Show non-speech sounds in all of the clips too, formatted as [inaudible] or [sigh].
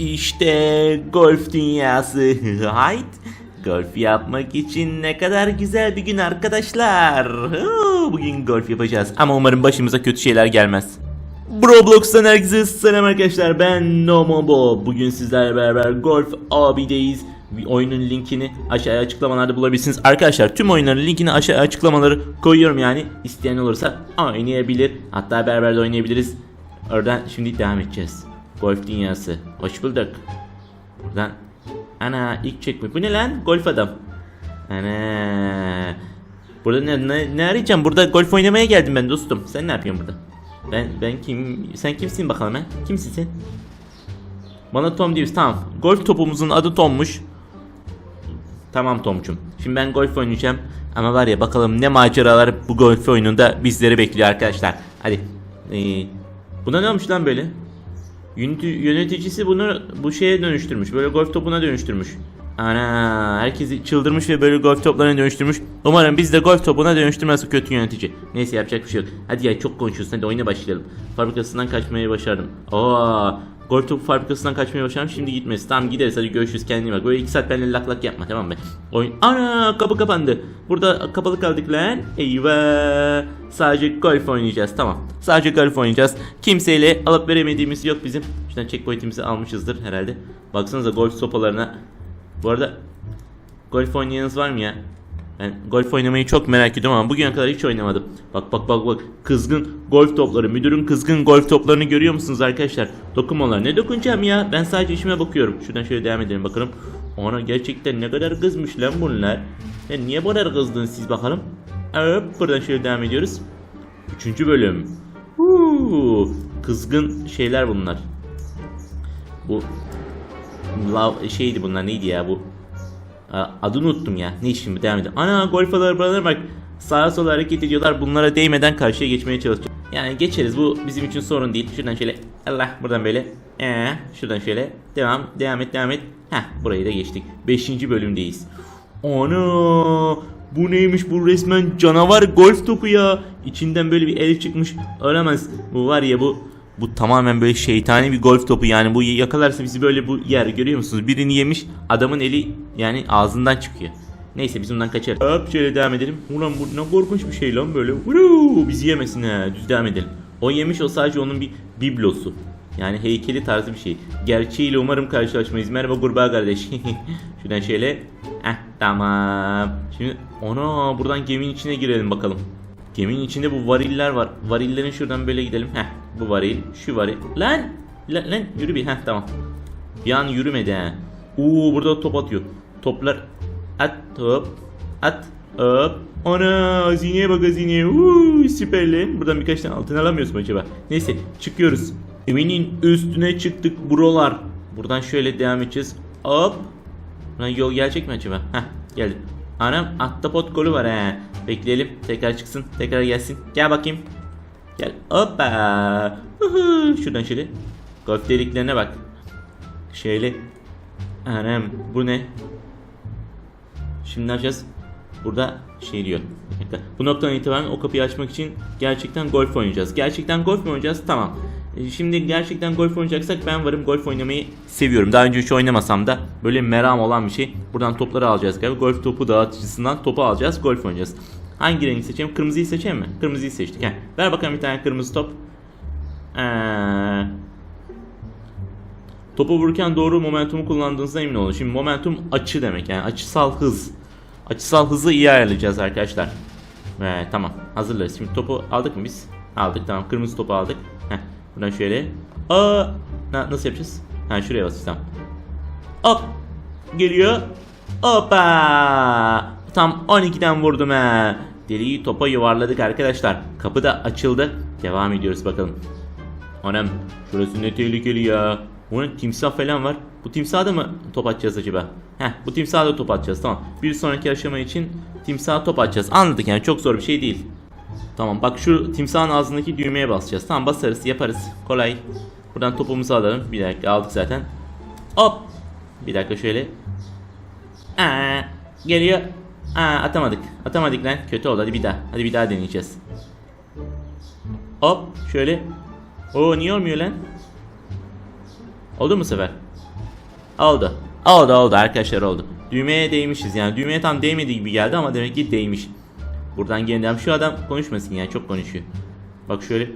İşte golf dünyası. [laughs] Hayt. Golf yapmak için ne kadar güzel bir gün arkadaşlar. Bugün golf yapacağız ama umarım başımıza kötü şeyler gelmez. Roblox'tan herkese selam arkadaşlar ben Nomobo. Bugün sizlerle beraber Golf abideyiz. Bir oyunun linkini aşağıya açıklamalarda bulabilirsiniz. Arkadaşlar tüm oyunların linkini aşağıya açıklamaları koyuyorum yani. isteyen olursa oynayabilir. Hatta beraber de oynayabiliriz. Oradan şimdi devam edeceğiz. Golf dünyası. Hoş bulduk. Buradan ana ilk çekme. Bu ne lan? Golf adam. Ana. Burada ne, ne, ne arayacağım? Burada golf oynamaya geldim ben dostum. Sen ne yapıyorsun burada? Ben ben kim? Sen kimsin bakalım ha? Kimsin sen? Bana Tom diyorsun. Tamam. Golf topumuzun adı Tom'muş. Tamam Tom'cum. Şimdi ben golf oynayacağım. Ama var ya bakalım ne maceralar bu golf oyununda bizleri bekliyor arkadaşlar. Hadi. Ee, buna ne olmuş lan böyle? Yöneti- Yöneticisi bunu bu şeye dönüştürmüş. Böyle golf topuna dönüştürmüş. Ana herkesi çıldırmış ve böyle golf toplarına dönüştürmüş. Umarım biz de golf topuna dönüştürmez kötü yönetici. Neyse yapacak bir şey yok. Hadi ya çok konuşuyorsun hadi oyuna başlayalım. Fabrikasından kaçmayı başardım. Aa, golf topu fabrikasından kaçmayı başardım şimdi gitmesi. Tamam gideriz hadi görüşürüz kendine bak. Böyle iki saat benimle lak lak yapma tamam mı? Oyun... Ana kapı kapandı. Burada kapalı kaldık lan. Eyvah. Sadece golf oynayacağız tamam. Sadece golf oynayacağız. Kimseyle alıp veremediğimiz yok bizim. Şuradan checkpoint'imizi almışızdır herhalde. Baksanıza golf sopalarına. Bu arada golf oynayanınız var mı ya? Ben golf oynamayı çok merak ediyorum ama bugüne kadar hiç oynamadım. Bak bak bak bak kızgın golf topları. Müdürün kızgın golf toplarını görüyor musunuz arkadaşlar? Dokunmalar. Ne dokunacağım ya? Ben sadece işime bakıyorum. Şuradan şöyle devam edelim bakalım. Ona gerçekten ne kadar kızmış lan bunlar. Ya niye bu kadar kızdınız siz bakalım? Evet buradan şöyle devam ediyoruz. Üçüncü bölüm. Huu, kızgın şeyler bunlar. Bu Lav şeydi bunlar neydi ya bu? Aa, Adını unuttum ya. Ne şimdi devam edelim. Ana golf arabaları bak. Sağa sola hareket ediyorlar. Bunlara değmeden karşıya geçmeye çalışacağım. Yani geçeriz. Bu bizim için sorun değil. Şuradan şöyle. Allah buradan böyle. Ee, şuradan şöyle. Devam. Devam et. Devam et. Heh burayı da geçtik. 5. bölümdeyiz. Ana bu neymiş bu resmen canavar golf topu ya. İçinden böyle bir el çıkmış. Olamaz. Bu var ya bu bu tamamen böyle şeytani bir golf topu yani bu yakalarsa bizi böyle bu yer görüyor musunuz? Birini yemiş adamın eli yani ağzından çıkıyor. Neyse biz bundan kaçarız. Hop şöyle devam edelim. Ulan bu ne korkunç bir şey lan böyle. Vuruu, bizi yemesin ha. Düz devam edelim. O yemiş o sadece onun bir biblosu. Yani heykeli tarzı bir şey. Gerçeğiyle umarım karşılaşmayız. Merhaba kurbağa kardeş. [laughs] Şuradan şöyle. Heh tamam. Şimdi ona buradan geminin içine girelim bakalım. Geminin içinde bu variller var. Varillerin şuradan böyle gidelim. Heh bu varil, şu varil. Lan! Lan, lan yürü bir. Heh tamam. Bir an yürümedi ha. Oo burada top atıyor. Toplar at hop at hop. Ana hazineye bak hazineye. Uuu süper lan. Buradan birkaç tane altın alamıyoruz mu acaba? Neyse çıkıyoruz. Evinin üstüne çıktık buralar. Buradan şöyle devam edeceğiz. Hop. Buradan yol gelecek mi acaba? Heh geldi. Anam ahtapot golü var he. Bekleyelim. Tekrar çıksın. Tekrar gelsin. Gel bakayım. Gel. Hoppa. Huhu. Şuradan şöyle. Golf deliklerine bak. Şöyle. Anam bu ne? Şimdi ne yapacağız? Burada şey diyor. Bu noktadan itibaren o kapıyı açmak için gerçekten golf oynayacağız. Gerçekten golf mu oynayacağız? Tamam. E, Şimdi gerçekten golf oynayacaksak ben varım golf oynamayı seviyorum. Daha önce hiç oynamasam da böyle meram olan bir şey. Buradan topları alacağız galiba. Golf topu dağıtıcısından topu alacağız. Golf oynayacağız. Hangi rengi seçeyim? Kırmızıyı seçeyim mi? Kırmızıyı seçtik. Heh. Ver bakalım bir tane kırmızı top. Ee, Topu vururken doğru momentumu kullandığınızda emin olun. Şimdi momentum açı demek yani açısal hız. Açısal hızı iyi ayarlayacağız arkadaşlar. Ee, tamam hazırlarız. Şimdi topu aldık mı biz? Aldık tamam kırmızı topu aldık. Buradan şöyle. Aa, na- nasıl yapacağız? Ha şuraya basacağız tamam. Hop geliyor. Hoppa. Tam 12'den vurdum he. Deliği topa yuvarladık arkadaşlar. Kapı da açıldı. Devam ediyoruz bakalım. Anam şurası ne tehlikeli ya. Bunun timsah falan var. Bu timsaha da mı top atacağız acaba? Heh bu timsaha da top atacağız tamam. Bir sonraki aşama için timsaha top atacağız. Anladık yani çok zor bir şey değil. Tamam bak şu timsahın ağzındaki düğmeye basacağız. Tamam basarız yaparız. Kolay. Buradan topumuzu alalım. Bir dakika aldık zaten. Hop. Bir dakika şöyle. Aa, geliyor. Aa, atamadık. Atamadık lan. Kötü oldu. Hadi bir daha. Hadi bir daha deneyeceğiz. Hop şöyle. Oo niye olmuyor lan? Oldu mu sefer? Oldu. Oldu oldu arkadaşlar oldu. Düğmeye değmişiz yani. Düğmeye tam değmediği gibi geldi ama demek ki değmiş. Buradan yeniden şu adam konuşmasın ya çok konuşuyor. Bak şöyle.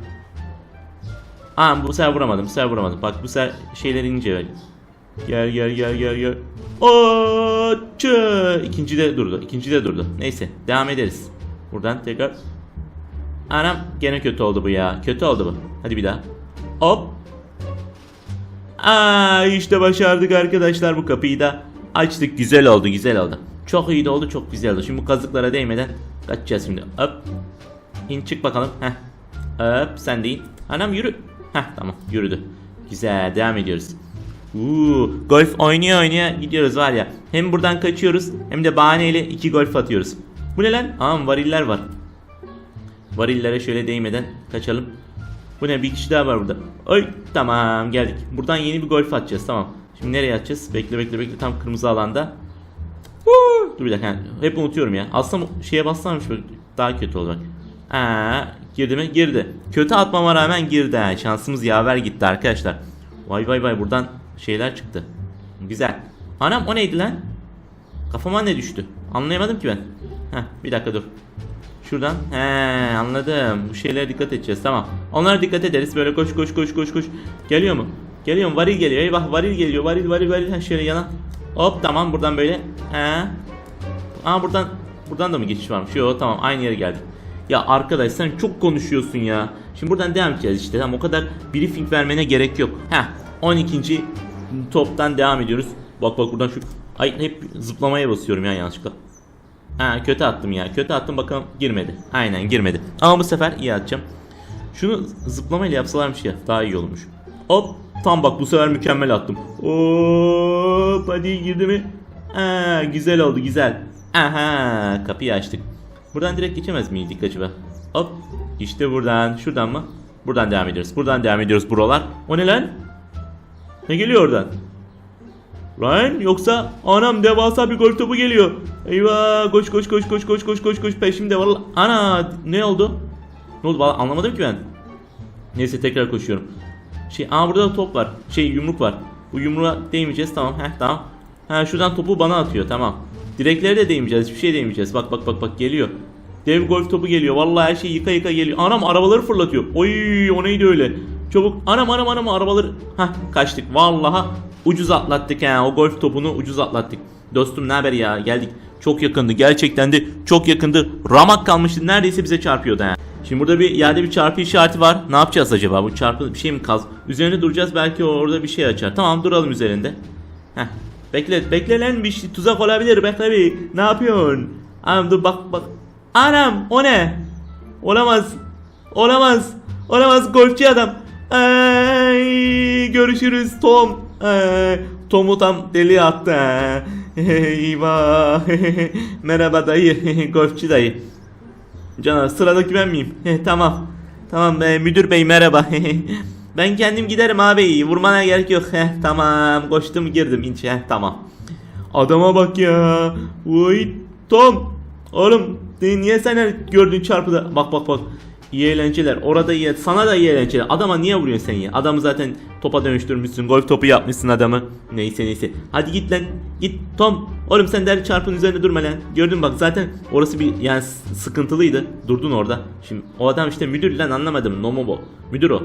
Aa bu sefer vuramadım. Bu sefer vuramadım. Bak bu sefer şeyler ince böyle. Gel gel gel gel gel. Açı. İkinci de durdu. İkinci de durdu. Neyse devam ederiz. Buradan tekrar. Anam gene kötü oldu bu ya. Kötü oldu bu. Hadi bir daha. Hop. Aa işte başardık arkadaşlar bu kapıyı da açtık. Güzel oldu güzel oldu. Çok iyi de oldu çok güzel oldu. Şimdi bu kazıklara değmeden kaçacağız şimdi. Hop. İn çık bakalım. Heh. Hop sen de in. Anam yürü. Heh tamam yürüdü. Güzel devam ediyoruz. Uuu golf oynaya oynaya gidiyoruz var ya. Hem buradan kaçıyoruz hem de bahaneyle iki golf atıyoruz. Bu ne lan? Aa variller var. Varillere şöyle değmeden kaçalım. Bu ne bir kişi daha var burada. Oy tamam geldik. Buradan yeni bir golf atacağız tamam. Şimdi nereye atacağız? Bekle bekle bekle tam kırmızı alanda. Huu! Dur bir dakika hep unutuyorum ya. Aslında şeye bassam şöyle daha kötü olacak. Aa, girdi mi? Girdi. Kötü atmama rağmen girdi ha. Şansımız yaver gitti arkadaşlar. Vay vay vay buradan şeyler çıktı. Güzel. Anam o neydi lan? Kafama ne düştü? Anlayamadım ki ben. Heh bir dakika dur. Şuradan. He anladım. Bu şeylere dikkat edeceğiz tamam. Onlara dikkat ederiz. Böyle koş koş koş koş koş. Geliyor mu? Geliyor mu? Varil geliyor. Eyvah varil geliyor. Varil varil varil. Ha, şöyle yana. Hop tamam buradan böyle. He. Aa buradan buradan da mı geçiş varmış? Yok tamam aynı yere geldik. Ya arkadaş sen çok konuşuyorsun ya. Şimdi buradan devam edeceğiz işte. Tamam o kadar briefing vermene gerek yok. Heh 12. toptan devam ediyoruz. Bak bak buradan şu Ay hep zıplamaya basıyorum ya yanlışlıkla. Ha kötü attım ya. Kötü attım bakalım girmedi. Aynen girmedi. Ama bu sefer iyi atacağım. Şunu zıplamayla yapsalarmış ya daha iyi olmuş. Hop tam bak bu sefer mükemmel attım. Hop hadi girdi mi? Ha, güzel oldu güzel. Aha kapıyı açtık. Buradan direkt geçemez miydik acaba? Hop işte buradan şuradan mı? Buradan devam ediyoruz. Buradan devam ediyoruz buralar. O ne lan? Ne geliyor oradan? Lan yoksa anam devasa bir gol topu geliyor. Eyvah koş koş koş koş koş koş koş koş peşimde vallahi. Ana ne oldu? Ne oldu vallahi anlamadım ki ben. Neyse tekrar koşuyorum. Şey aa burada da top var. Şey yumruk var. Bu yumruğa değmeyeceğiz tamam. Heh tamam. Ha şuradan topu bana atıyor tamam. Direklere de değmeyeceğiz. Hiçbir şey değmeyeceğiz. Bak bak bak bak geliyor. Dev golf topu geliyor. Vallahi her şey yıka yıka geliyor. Anam arabaları fırlatıyor. Oy o neydi öyle? Çabuk anam anam anam arabaları. Hah kaçtık. Vallahi ucuz atlattık ha. O golf topunu ucuz atlattık. Dostum ne haber ya? Geldik. Çok yakındı. Gerçekten de çok yakındı. Ramak kalmıştı. Neredeyse bize çarpıyordu ha. Şimdi burada bir yerde bir çarpı işareti var. Ne yapacağız acaba? Bu çarpı bir şey mi kaz? Üzerine duracağız. Belki orada bir şey açar. Tamam duralım üzerinde. Heh. Bekle, bekle lan bir şey tuzak olabilir bekle bir. Ne yapıyorsun? Anam dur bak bak. Anam o ne? Olamaz. Olamaz. Olamaz golfçi adam. Ay, görüşürüz Tom. Ay, Tom'u tam deli attı. Eyvah. [laughs] Merhaba dayı. [laughs] Golfçi dayı. Canım sıradaki ben miyim? [laughs] tamam. Tamam be, müdür bey merhaba. Ben kendim giderim abi. Vurmana gerek yok. Heh, tamam. Koştum girdim ince. Heh, tamam. Adama bak ya. Vay Tom. Oğlum niye sen gördün çarpıda? Bak bak bak. İyi eğlenceler. Orada iyi. Sana da iyi eğlenceler. Adama niye vuruyorsun sen ya? Adamı zaten topa dönüştürmüşsün. Golf topu yapmışsın adamı. Neyse neyse. Hadi git lan. Git Tom. Oğlum sen der çarpının üzerinde durma lan. Gördün bak zaten orası bir yani sıkıntılıydı. Durdun orada. Şimdi o adam işte müdür lan anlamadım. Nomobo. Müdür o.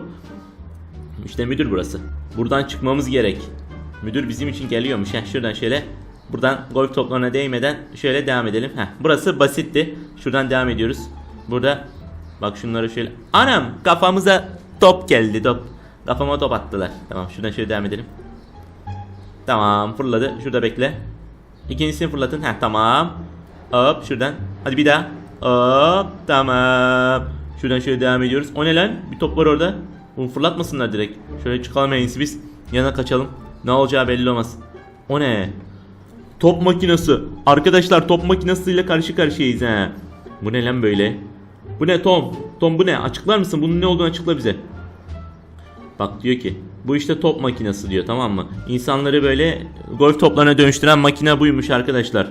İşte müdür burası. Buradan çıkmamız gerek. Müdür bizim için geliyormuş. Heh, şuradan şöyle. Buradan golf toplarına değmeden şöyle devam edelim. Heh, burası basitti. Şuradan devam ediyoruz. Burada bak şunları şöyle. Anam kafamıza top geldi top. Kafama top attılar. Tamam şuradan şöyle devam edelim. Tamam fırladı. Şurada bekle. İkincisini fırlatın. Heh tamam. Hop şuradan. Hadi bir daha. Hop tamam. Şuradan şöyle devam ediyoruz. O ne lan? Bir top var orada. Bunu fırlatmasınlar direkt. Şöyle çıkalım en iyisi biz. Yana kaçalım. Ne olacağı belli olmaz. O ne? Top makinesi. Arkadaşlar top makinesiyle karşı karşıyayız he. Bu ne lan böyle? Bu ne Tom? Tom bu ne? Açıklar mısın? Bunun ne olduğunu açıkla bize. Bak diyor ki bu işte top makinesi diyor tamam mı? İnsanları böyle golf toplarına dönüştüren makine buymuş arkadaşlar.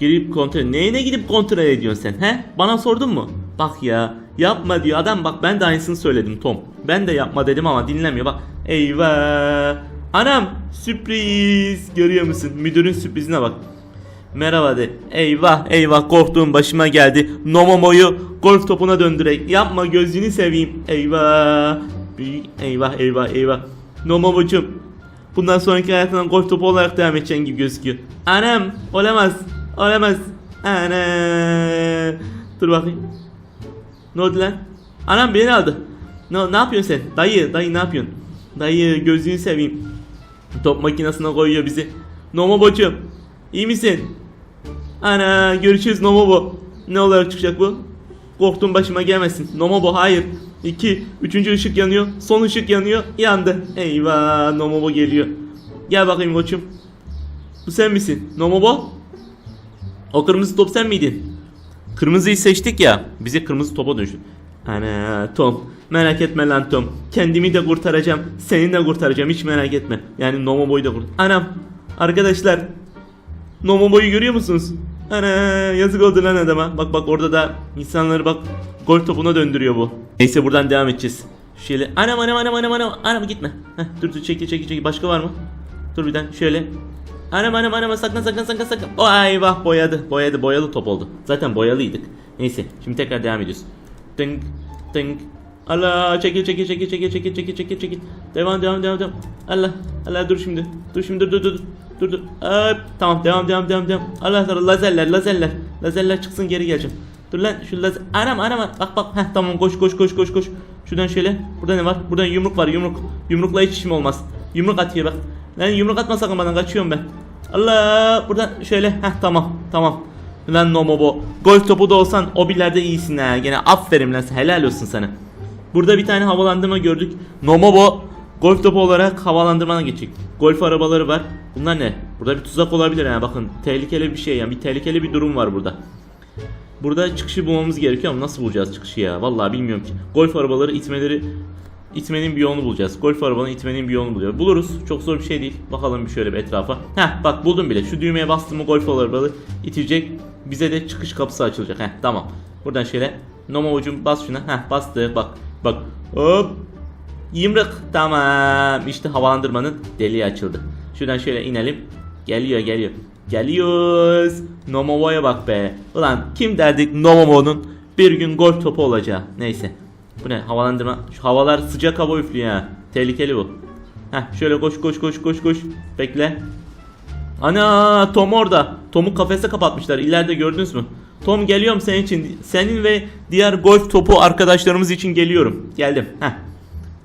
Girip kontrol Neyine gidip kontrol ediyorsun sen he? Bana sordun mu? Bak ya yapma diyor adam bak ben de aynısını söyledim Tom. Ben de yapma dedim ama dinlemiyor bak. Eyvah. Anam sürpriz. Görüyor musun? Müdürün sürprizine bak. Merhaba de. Eyvah eyvah korktuğum başıma geldi. Nomomo'yu golf topuna döndürek. Yapma gözünü seveyim. Eyvah. Eyvah eyvah eyvah. Nomomo'cum. Bundan sonraki hayatına golf topu olarak devam edeceğin gibi gözüküyor. Anam olamaz. Olamaz. Ana. Dur bakayım. Ne oldu lan? Anam beni aldı. Ne, ne yapıyorsun sen? Dayı, dayı ne yapıyorsun? Dayı gözünü seveyim. Top makinesine koyuyor bizi. Nomobo'cum. iyi misin? Ana görüşürüz Nomobo. Ne olarak çıkacak bu? Korktum başıma gelmesin. Nomobo hayır. 2. Üçüncü ışık yanıyor. Son ışık yanıyor. Yandı. Eyvah Nomobo geliyor. Gel bakayım koçum. Bu sen misin? Nomobo? O kırmızı top sen miydin? Kırmızıyı seçtik ya. Bize kırmızı topa dönüştü. Ana Tom. Merak etme lan Tom. Kendimi de kurtaracağım. Seni de kurtaracağım. Hiç merak etme. Yani Nomobo'yu da kurt. Anam. Arkadaşlar. Nomobo'yu görüyor musunuz? Ana yazık oldu lan adama. Bak bak orada da insanları bak gol topuna döndürüyor bu. Neyse buradan devam edeceğiz. Şöyle anam anam anam anam anam anam gitme. Heh, dur dur çekil çekil çekil. Başka var mı? Dur birden şöyle. Anam anam anam saklan saklan saklan saklan. O eyvah boyadı. Boyadı boyalı top oldu. Zaten boyalıydık. Neyse şimdi tekrar devam ediyoruz. Tınk tınk. Allah çekil çekil çekil çekil çekil çekil çekil çekil. Devam devam devam devam. Allah Allah dur şimdi. Dur şimdi dur dur dur. Dur dur. Hop, tamam devam devam devam devam. Allah Allah lazerler lazerler. Lazerler çıksın geri geleceğim. Dur lan şu lazer. Anam anam. bak bak. Heh tamam koş koş koş koş koş. Şuradan şöyle. Burada ne var? Burada yumruk var yumruk. Yumrukla hiç işim olmaz. Yumruk atıyor bak. Lan yumruk atma sakın bana kaçıyorum ben. Allah buradan şöyle. Heh tamam tamam. Lan Nomobo. Golf topu da olsan o billerde iyisin ha. Gene aferin lan helal olsun sana. Burada bir tane havalandırma gördük. Nomobo golf topu olarak havalandırmana geçecek. Golf arabaları var. Bunlar ne? Burada bir tuzak olabilir ha bakın. Tehlikeli bir şey yani. Bir tehlikeli bir durum var burada. Burada çıkışı bulmamız gerekiyor ama nasıl bulacağız çıkışı ya? Vallahi bilmiyorum ki. Golf arabaları itmeleri itmenin bir yolunu bulacağız. Golf arabanın itmenin bir yolunu buluyor. Buluruz. Çok zor bir şey değil. Bakalım bir şöyle bir etrafa. Heh bak buldum bile. Şu düğmeye bastım mı golf arabaları itecek. Bize de çıkış kapısı açılacak. Heh tamam. Buradan şöyle Noma ucum bas şuna. Heh bastı. Bak. Bak. Hop. Yımrık. Tamam. İşte havalandırmanın deliği açıldı. Şuradan şöyle inelim. Geliyor geliyor. Geliyoruz. Nomovo'ya bak be. Ulan kim derdik Nomovo'nun bir gün golf topu olacağı. Neyse. Bu ne havalandırma. Şu havalar sıcak hava üflüyor ha. Tehlikeli bu. Heh şöyle koş koş koş koş koş. Bekle. Ana Tom orada. Tom'u kafese kapatmışlar. İleride gördünüz mü? Tom geliyorum senin için. Senin ve diğer golf topu arkadaşlarımız için geliyorum. Geldim. Heh.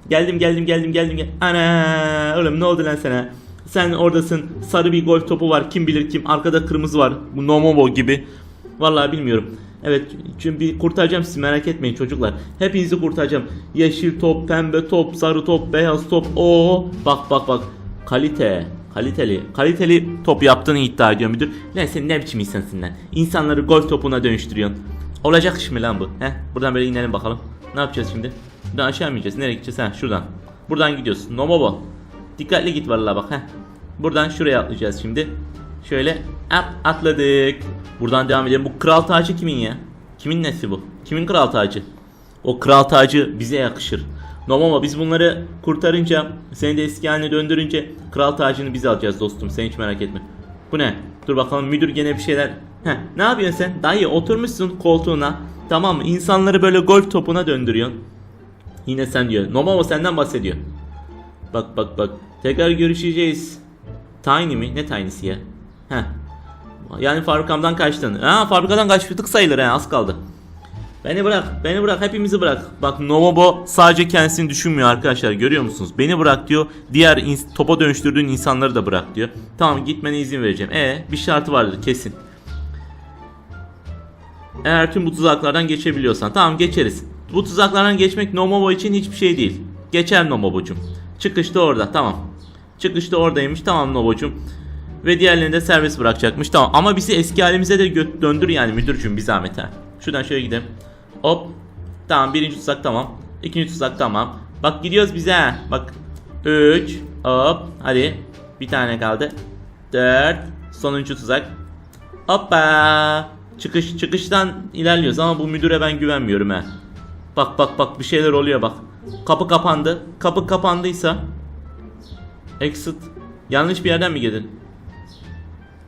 Geldim geldim geldim geldim. gel- Ana oğlum ne oldu lan sana? Sen oradasın. Sarı bir golf topu var. Kim bilir kim. Arkada kırmızı var. Bu Nomomo gibi. Vallahi bilmiyorum. Evet çünkü kurtaracağım sizi merak etmeyin çocuklar. Hepinizi kurtaracağım. Yeşil top, pembe top, sarı top, beyaz top. Oo bak bak bak. Kalite. Kaliteli. Kaliteli top yaptığını iddia ediyor müdür. Lan sen ne biçim insansın lan? İnsanları golf topuna dönüştürüyorsun. Olacak iş mi lan bu? He? Buradan böyle inelim bakalım. Ne yapacağız şimdi? Buradan aşağı mı ineceğiz? Nereye gideceğiz? Ha şuradan. Buradan gidiyorsun. Nomobo. Dikkatli git vallahi bak. Heh. Buradan şuraya atlayacağız şimdi. Şöyle at, atladık. Buradan devam edelim. Bu kral tacı kimin ya? Kimin nesi bu? Kimin kral tacı? O kral tacı bize yakışır. Nomomo biz bunları kurtarınca seni de eski haline döndürünce kral tacını biz alacağız dostum. Sen hiç merak etme. Bu ne? Dur bakalım müdür gene bir şeyler. Heh, ne yapıyorsun sen? Dayı oturmuşsun koltuğuna. Tamam mı? İnsanları böyle golf topuna döndürüyorsun. Yine sen diyor. Nomomo senden bahsediyor. Bak bak bak. Tekrar görüşeceğiz. Tiny mi? Ne Tiny'si ya? Heh. Yani fabrikamdan kaçtın. Ha fabrikadan kaçtık sayılır ha az kaldı. Beni bırak, beni bırak, hepimizi bırak. Bak Nomobo sadece kendisini düşünmüyor arkadaşlar görüyor musunuz? Beni bırak diyor, diğer topa dönüştürdüğün insanları da bırak diyor. Tamam gitmene izin vereceğim. E bir şartı vardır kesin. Eğer tüm bu tuzaklardan geçebiliyorsan. Tamam geçeriz. Bu tuzaklardan geçmek Nomobo için hiçbir şey değil. Geçer Nomobo'cum. Çıkış da orada tamam. Çıkış da oradaymış tamam Nomo'cum. Ve diğerlerini de serbest bırakacakmış tamam. Ama bizi eski halimize de döndür yani müdürcüm bir zahmet ha. Şuradan şöyle gidelim. Hop. Tamam birinci tuzak tamam. İkinci tuzak tamam. Bak gidiyoruz bize. Bak. 3. Hop. Hadi. Bir tane kaldı. 4. Sonuncu tuzak. Hoppa. Çıkış çıkıştan ilerliyoruz ama bu müdüre ben güvenmiyorum ha. Bak bak bak bir şeyler oluyor bak. Kapı kapandı. Kapı kapandıysa Exit. Yanlış bir yerden mi girdin?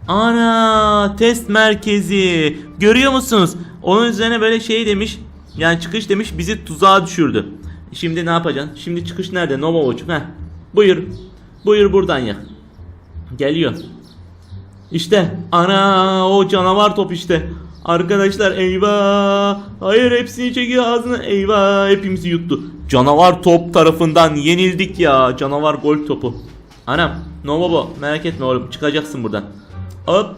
Ana test merkezi. Görüyor musunuz? Onun üzerine böyle şey demiş. Yani çıkış demiş bizi tuzağa düşürdü. Şimdi ne yapacaksın? Şimdi çıkış nerede? Nova Watch. Heh. Buyur. Buyur buradan ya. Geliyor. İşte ana o canavar top işte. Arkadaşlar eyvah. Hayır hepsini çekiyor ağzına. Eyvah hepimizi yuttu. Canavar top tarafından yenildik ya. Canavar gol topu. Anam Nobobo merak etme oğlum çıkacaksın buradan. Hop.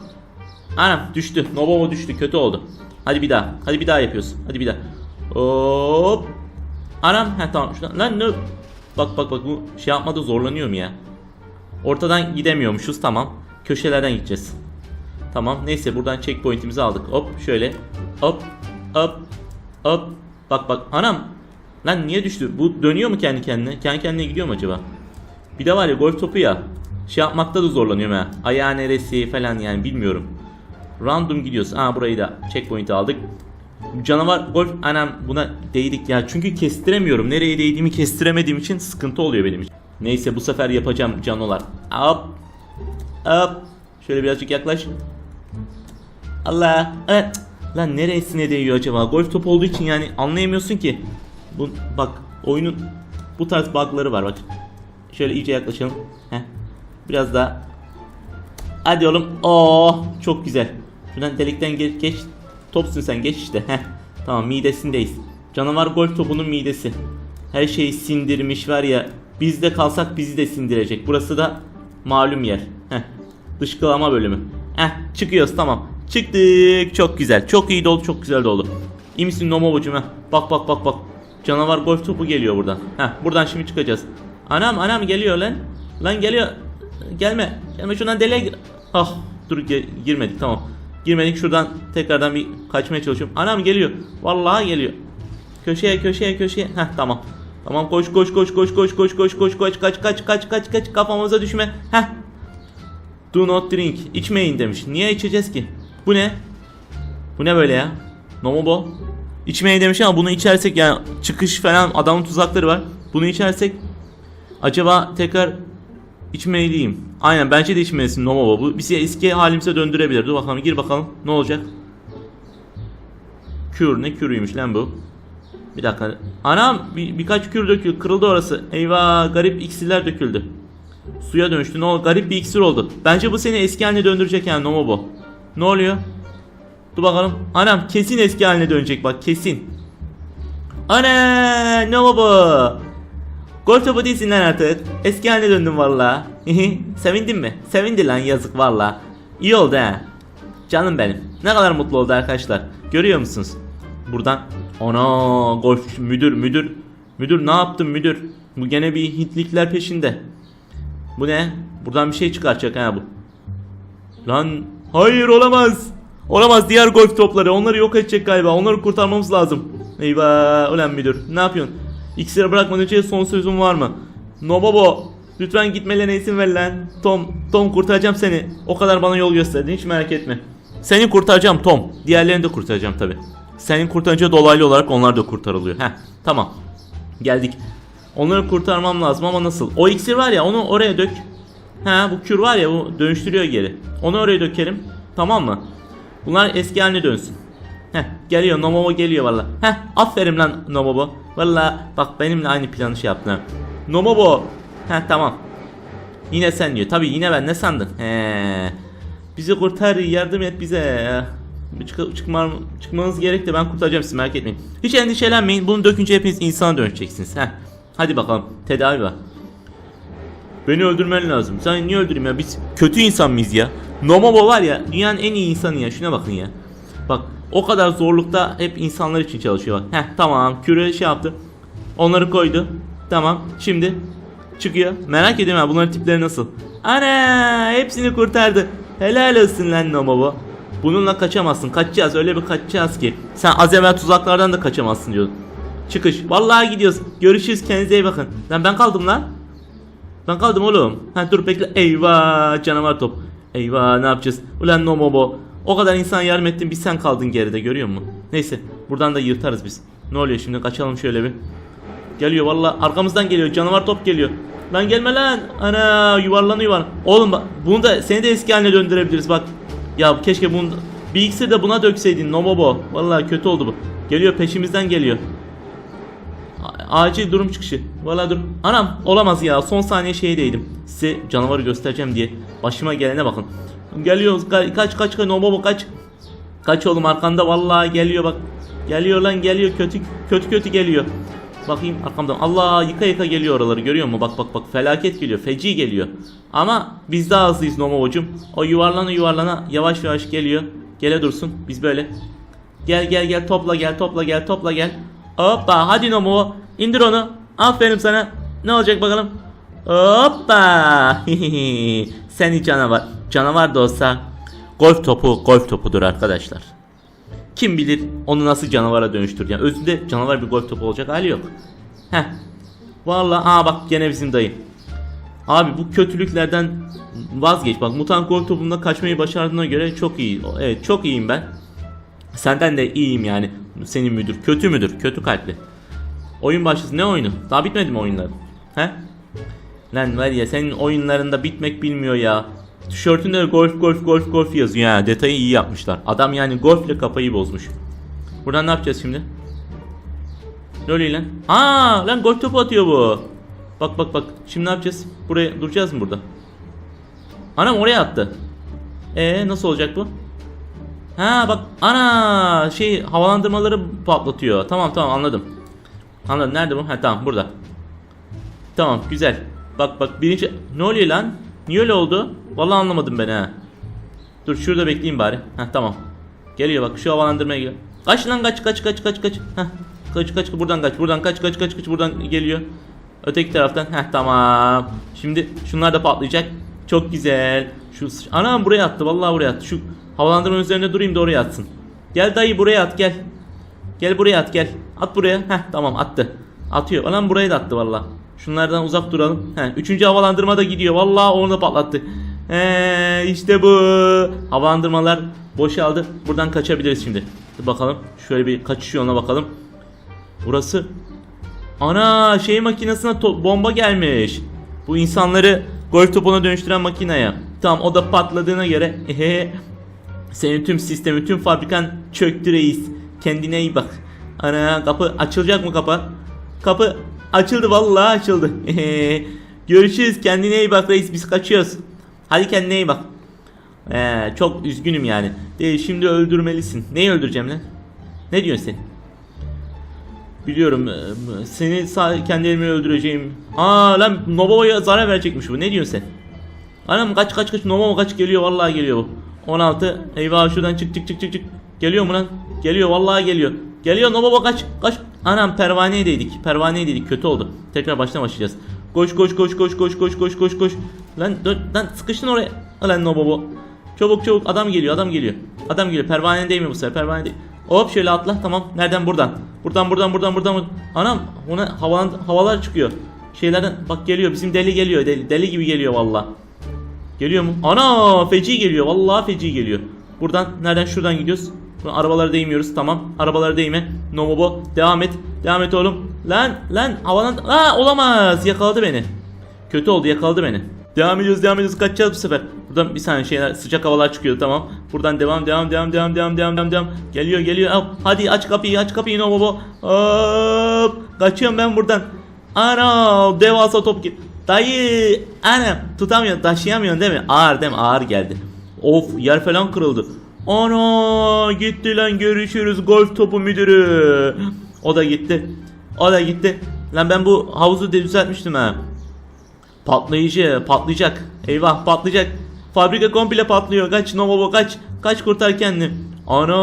Anam düştü. Nobobo düştü kötü oldu. Hadi bir daha. Hadi bir daha yapıyorsun. Hadi bir daha. Hop. Anam ha tamam şuradan. Lan ne? Bak bak bak bu şey yapmada zorlanıyorum ya. Ortadan gidemiyormuşuz tamam. Köşelerden gideceğiz. Tamam neyse buradan checkpoint'imizi aldık. Hop şöyle. Hop hop hop. Bak bak anam. Lan niye düştü? Bu dönüyor mu kendi kendine? Kendi kendine gidiyor mu acaba? Bir de var ya golf topu ya. Şey yapmakta da zorlanıyorum ha. Ayağı neresi falan yani bilmiyorum. Random gidiyoruz. Aa burayı da checkpoint aldık. Canavar golf anam buna değdik ya. Çünkü kestiremiyorum. Nereye değdiğimi kestiremediğim için sıkıntı oluyor benim için. Neyse bu sefer yapacağım canolar. Hop. Hop. Şöyle birazcık yaklaş. Allah. Evet. Lan neresine değiyor acaba? Golf topu olduğu için yani anlayamıyorsun ki. Bu bak oyunun bu tarz bug'ları var bak. Şöyle iyice yaklaşalım. Biraz daha. Hadi oğlum. Oo, çok güzel. Şuradan delikten geç, geç. Topsun sen geç işte. Heh. Tamam midesindeyiz. Canavar golf topunun midesi. Her şeyi sindirmiş var ya. Biz de kalsak bizi de sindirecek. Burası da malum yer. Heh. Dışkılama bölümü. Heh çıkıyoruz tamam. Çıktık. Çok güzel. Çok iyi doldu. Çok güzel doldu. İyi misin Nomobo'cum? Heh. Bak bak bak bak. Canavar golf topu geliyor buradan. Heh. Buradan şimdi çıkacağız. Anam anam geliyor lan. Lan geliyor. Gelme. Gelme şuradan deliğe gir. Ah dur ge- girmedik tamam. Girmedik şuradan tekrardan bir kaçmaya çalışıyorum. Anam geliyor. Vallahi geliyor. Köşeye köşeye köşeye. Heh tamam. Tamam koş koş koş koş koş koş koş koş koş kaç kaç kaç kaç kaç kafamıza düşme. Heh. Do not drink. İçmeyin demiş. Niye içeceğiz ki? Bu ne? Bu ne böyle ya? Nomobo. İçmeyin demiş ama bunu içersek yani çıkış falan adamın tuzakları var. Bunu içersek acaba tekrar içmeliyim. Aynen bence de içmelisin. Bu bizi eski halimize döndürebilir. Dur bakalım gir bakalım ne olacak? Kür ne kürüymüş lan bu? Bir dakika. Anam bir, birkaç kür döküldü. Kırıldı orası. Eyvah garip iksirler döküldü. Suya dönüştü. Ne oldu? Garip bir iksir oldu. Bence bu seni eski haline döndürecek yani Nomobo. Ne oluyor? Dur bakalım. Anam kesin eski haline dönecek bak kesin. Ana Nomobo. Gol topu değilsin lan artık. Eski haline döndüm valla. Sevindin mi? Sevindi lan yazık valla. İyi oldu ha. Canım benim. Ne kadar mutlu oldu arkadaşlar. Görüyor musunuz? Buradan. Ana golf müdür müdür. Müdür ne yaptın müdür? Bu gene bir Hintlikler peşinde. Bu ne? Buradan bir şey çıkaracak ha bu. Lan hayır olamaz. Olamaz diğer golf topları onları yok edecek galiba. Onları kurtarmamız lazım. Eyvah ulan müdür ne yapıyorsun? İksiri bırakmadan önce son sözün var mı? Nobobo lütfen gitmelerine izin ver lan. Tom, Tom kurtaracağım seni. O kadar bana yol gösterdin hiç merak etme. Seni kurtaracağım Tom. Diğerlerini de kurtaracağım tabi. Senin kurtarınca dolaylı olarak onlar da kurtarılıyor. Heh tamam. Geldik. Onları kurtarmam lazım ama nasıl? O iksir var ya onu oraya dök. Ha bu kür var ya bu dönüştürüyor geri. Onu oraya dökerim. Tamam mı? Bunlar eski haline dönsün. Heh geliyor Nomobo geliyor valla. Heh aferin lan Nomobo. Valla bak benimle aynı planı şey yaptın. Nomobo. Heh tamam. Yine sen diyor. Tabi yine ben ne sandın? He. Bizi kurtar yardım et bize. Çık çıkma, çıkmanız gerek ben kurtaracağım sizi merak etmeyin. Hiç endişelenmeyin. Bunu dökünce hepiniz insana dönüşeceksiniz. Heh. Hadi bakalım. Tedavi var. Beni öldürmen lazım. Sen niye öldüreyim ya? Biz kötü insan mıyız ya? Nomobo var ya dünyanın en iyi insanı ya. Şuna bakın ya. Bak o kadar zorlukta hep insanlar için çalışıyor. Heh tamam küre şey yaptı. Onları koydu. Tamam şimdi çıkıyor. Merak ediyorum ha bunların tipleri nasıl. Ana hepsini kurtardı. Helal olsun lan Nomobo. Bununla kaçamazsın. Kaçacağız öyle bir kaçacağız ki. Sen az evvel tuzaklardan da kaçamazsın diyordun. Çıkış. Vallahi gidiyoruz. Görüşürüz kendinize iyi bakın. Lan ben kaldım lan. Ben kaldım oğlum. Ha dur bekle. Eyvah canavar top. Eyvah ne yapacağız? Ulan Nomobo. O kadar insan yardım ettin bir sen kaldın geride görüyor musun? Neyse buradan da yırtarız biz. Ne oluyor şimdi kaçalım şöyle bir. Geliyor valla arkamızdan geliyor canavar top geliyor. Lan gelme lan. Ana yuvarlanıyor yuvarlan. Oğlum bak bunu da seni de eski haline döndürebiliriz bak. Ya keşke bunu bir iksir de buna dökseydin Nobobo. Valla kötü oldu bu. Geliyor peşimizden geliyor. A- Acil durum çıkışı. Valla dur. Anam olamaz ya. Son saniye şeydeydim. Size canavarı göstereceğim diye. Başıma gelene bakın. Geliyoruz. Ka- kaç kaç kaç. Nobobo kaç. Kaç oğlum arkanda vallahi geliyor bak. Geliyor lan geliyor. Kötü kötü kötü geliyor. Bakayım arkamdan. Allah yıka yıka geliyor oraları görüyor musun? Bak bak bak felaket geliyor. Feci geliyor. Ama biz daha hızlıyız Nomobo'cum. O yuvarlana yuvarlana yavaş yavaş geliyor. Gele dursun. Biz böyle. Gel gel gel topla gel topla gel topla gel. Hoppa hadi Nomo indir onu. Aferin sana. Ne olacak bakalım. Hoppa. [laughs] Seni canavar. Canavar da olsa golf topu golf topudur arkadaşlar. Kim bilir onu nasıl canavara dönüştüreceğim. Özünde canavar bir golf topu olacak hali yok. Heh. Vallahi aa bak gene bizim dayı. Abi bu kötülüklerden vazgeç. Bak mutant golf topunda kaçmayı başardığına göre çok iyi. Evet çok iyiyim ben. Senden de iyiyim yani. Senin müdür. Kötü müdür. Kötü kalpli. Oyun başlasın. Ne oyunu? Daha bitmedi mi oyunların? He? Lan var ya senin oyunlarında bitmek bilmiyor ya. Tişörtünde golf golf golf golf yazıyor ya. Detayı iyi yapmışlar. Adam yani golfle kafayı bozmuş. Buradan ne yapacağız şimdi? Ne oluyor lan? Aa lan golf topu atıyor bu. Bak bak bak. Şimdi ne yapacağız? Buraya duracağız mı burada? Anam oraya attı. Ee nasıl olacak bu? Ha bak ana şey havalandırmaları patlatıyor. Tamam tamam anladım. Anladım. Nerede bu? Ha tamam burada. Tamam güzel. Bak bak birinci ne oluyor lan? Niye öyle oldu? Vallahi anlamadım ben ha. Dur şurada bekleyeyim bari. Ha tamam. Geliyor bak şu havalandırmaya geliyor. Kaç lan kaç kaç kaç kaç kaç. Heh. Kaç kaç buradan kaç buradan kaç kaç kaç kaç buradan geliyor. Öteki taraftan. Heh tamam. Şimdi şunlar da patlayacak. Çok güzel. Şu anam buraya attı. Vallahi buraya attı. Şu havalandırma üzerine durayım da oraya atsın. Gel dayı buraya at gel. Gel buraya at gel. At buraya. Heh tamam attı. Atıyor. Anam buraya da attı valla. Şunlardan uzak duralım. Heh, üçüncü havalandırma da gidiyor. Valla onu da patlattı. He, işte bu. Havalandırmalar boşaldı. Buradan kaçabiliriz şimdi. Dur bakalım. Şöyle bir kaçış yoluna bakalım. Burası Ana şey makinesine bomba gelmiş. Bu insanları golf topuna dönüştüren makineye. Tamam o da patladığına göre ehe, senin tüm sistemi tüm fabrikan çöktü reis. Kendine iyi bak. Ana kapı açılacak mı kapı? Kapı açıldı vallahi açıldı. [laughs] Görüşürüz kendine iyi bak reis biz kaçıyoruz. Hadi kendine iyi bak. Ee, çok üzgünüm yani. De, şimdi öldürmelisin. Neyi öldüreceğim lan? Ne diyorsun sen? Biliyorum e, seni kendi elimle öldüreceğim. Aa lan Nobo'ya zarar verecekmiş bu. Ne diyorsun sen? Anam kaç kaç kaç Nobo kaç geliyor vallahi geliyor bu. 16 eyvah şuradan çık çık çık çık çık. Geliyor mu lan? Geliyor vallahi geliyor. Geliyor Nobo kaç kaç. Anam pervaneyedeydik. Pervaneyedeydik kötü oldu. Tekrar baştan başlayacağız. Koş koş koş koş koş koş koş koş koş. Lan dön lan sıkıştın oraya. Lan Nobo. Çabuk çabuk adam geliyor adam geliyor. Adam geliyor pervane değil mi bu sefer pervane değil. Hop şöyle atla tamam. Nereden buradan? Buradan buradan buradan buradan. Anam ona havalan, havalar çıkıyor. Şeylerden bak geliyor bizim deli geliyor deli, deli gibi geliyor valla. Geliyor mu? Ana feci geliyor vallahi feci geliyor. Buradan nereden şuradan gidiyoruz. Buradan arabalara değmiyoruz tamam. Arabalara değme. Nomobo devam et. Devam et oğlum. Lan lan havalan. Aa olamaz yakaladı beni. Kötü oldu yakaladı beni. Devam ediyoruz devam ediyoruz kaçacağız bu sefer. Buradan bir saniye şeyler sıcak havalar çıkıyor tamam. Buradan devam devam devam devam devam devam devam devam. Geliyor geliyor. Hop, hadi aç kapıyı aç kapıyı no baba. Hop kaçıyorum ben buradan. Ana devasa top git. Dayı anam tutamıyorsun taşıyamıyorsun değil mi? Ağır değil mi? Ağır geldi. Of yer falan kırıldı. Ana gitti lan görüşürüz golf topu müdürü. O da gitti. O da gitti. Lan ben bu havuzu düzeltmiştim ha. Patlayıcı patlayacak. Eyvah patlayacak. Fabrika komple patlıyor. Kaç Novobo kaç. Kaç kurtar kendini. Ana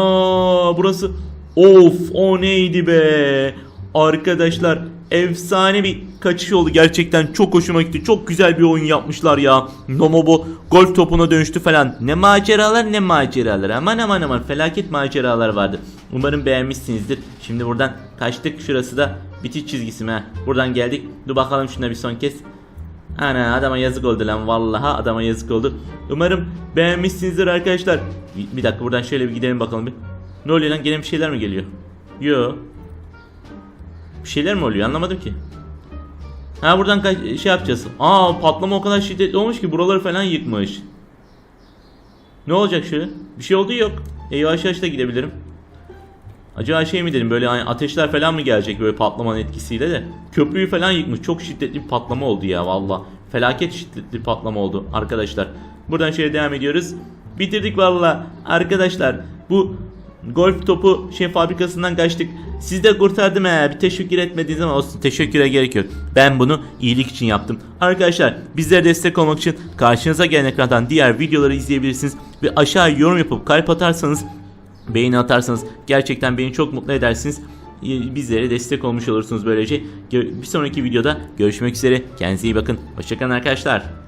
burası. Of o neydi be. Arkadaşlar efsane bir kaçış oldu. Gerçekten çok hoşuma gitti. Çok güzel bir oyun yapmışlar ya. Nomobo golf topuna dönüştü falan. Ne maceralar ne maceralar. Aman aman aman. Felaket maceralar vardı. Umarım beğenmişsinizdir. Şimdi buradan kaçtık. Şurası da bitiş çizgisi mi? Buradan geldik. Dur bakalım şuna bir son kez. Ana adama yazık oldu lan. Vallaha adama yazık oldu. Umarım beğenmişsinizdir arkadaşlar. Bir dakika buradan şöyle bir gidelim bakalım bir. Ne oluyor lan? Gene bir şeyler mi geliyor? Yo. Bir şeyler mi oluyor anlamadım ki. Ha buradan şey yapacağız. Aa patlama o kadar şiddetli olmuş ki buraları falan yıkmış. Ne olacak şu? Bir şey olduğu yok. E yavaş yavaş da gidebilirim. Acaba şey mi dedim böyle hani ateşler falan mı gelecek böyle patlamanın etkisiyle de. Köprüyü falan yıkmış. Çok şiddetli bir patlama oldu ya valla. Felaket şiddetli bir patlama oldu arkadaşlar. Buradan şöyle devam ediyoruz. Bitirdik valla. Arkadaşlar bu golf topu şey fabrikasından kaçtık. Siz de kurtardım he. Bir teşekkür etmediğiniz ama olsun. Teşekküre gerek yok. Ben bunu iyilik için yaptım. Arkadaşlar bizlere destek olmak için karşınıza gelen ekrandan diğer videoları izleyebilirsiniz. Ve aşağı yorum yapıp kalp atarsanız Beğeni atarsanız gerçekten beni çok mutlu edersiniz. Ee, Bizlere destek olmuş olursunuz böylece. Bir sonraki videoda görüşmek üzere. Kendinize iyi bakın. Hoşçakalın arkadaşlar.